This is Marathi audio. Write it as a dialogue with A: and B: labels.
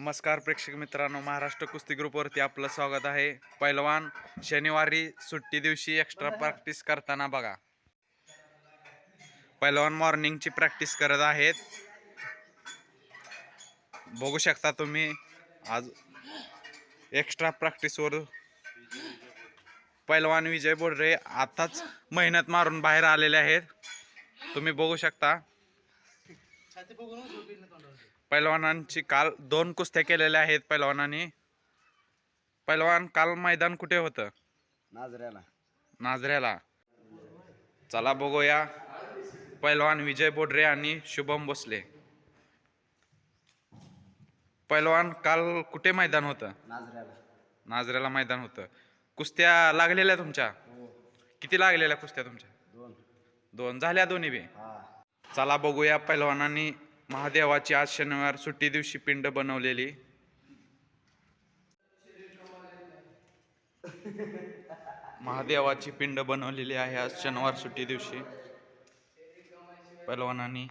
A: नमस्कार प्रेक्षक मित्रांनो महाराष्ट्र कुस्ती ग्रुपवरती आपलं स्वागत आहे. पैलवान शनिवारी सुट्टी दिवशी एक्स्ट्रा प्रॅक्टिस करताना बघा. पैलवान मॉर्निंगची प्रॅक्टिस करत आहेत. बघू शकता तुम्ही आज एक्स्ट्रा प्रॅक्टिसवर पैलवान विजय बोडरे आताच मेहनत मारून बाहेर आलेले आहेत. तुम्ही बघू शकता. पैलवानांची काल दोन कुस्त्या केलेल्या आहेत पैलवानांनी. पैलवान काल मैदान कुठे होतं?
B: नाजऱ्याला.
A: नाझऱ्याला चला बघूया. पैलवान विजय बोडरे आणि शुभम भोसले. पैलवान काल कुठे मैदान होतं?
B: नाजऱ्याला.
A: नाझऱ्याला मैदान होतं. कुस्त्या लागलेल्या तुमच्या?
B: हो.
A: किती लागलेल्या कुस्त्या तुमच्या?
B: दोन.
A: दोन. झाल्या दोन्ही बी?
B: हा.
A: चला बघूया पैलवानांनी महादेवाची आज शनिवार सुट्टी दिवशी पिंड बनवलेली. महादेवाची पिंड बनवलेली आहे आज शनिवार सुट्टी दिवशी. पैलवानांनी